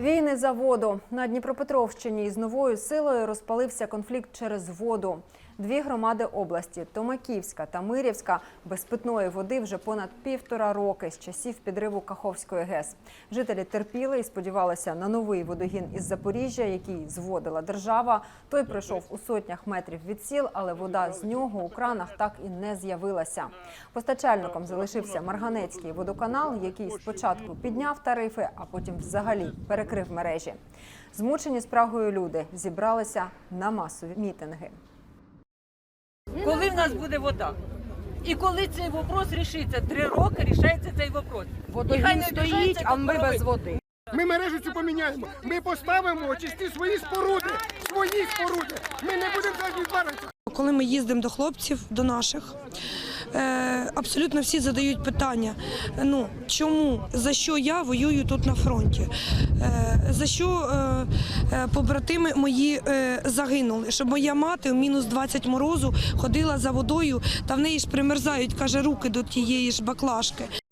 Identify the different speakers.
Speaker 1: Війни за воду на Дніпропетровщині із новою силою розпалився конфлікт через воду. Дві громади області Томаківська та Мирівська без питної води вже понад півтора роки з часів підриву Каховської ГЕС. Жителі терпіли і сподівалися на новий водогін із Запоріжжя, який зводила держава. Той пройшов у сотнях метрів від сіл, але вода з нього у кранах так і не з'явилася. Постачальником залишився Марганецький водоканал, який спочатку підняв тарифи, а потім взагалі перекрив мережі. Змучені спрагою люди зібралися на масові мітинги.
Speaker 2: Коли в нас буде вода? І коли цей вопрос рішиться? Три роки рішається цей вопрос.
Speaker 3: Водогін
Speaker 2: не
Speaker 3: стоїть, а ми без води.
Speaker 4: Ми мережу цю поміняємо. Ми поставимо очисті свої споруди. Свої споруди. Ми не будемо зараз відваритися.
Speaker 5: Коли ми їздимо до хлопців, до наших, абсолютно всі задають питання: ну чому за що я воюю тут на фронті? Е, за що е, е, побратими мої загинули? Щоб моя мати в мінус 20 морозу ходила за водою, та в неї ж примерзають, каже, руки до тієї ж баклажки.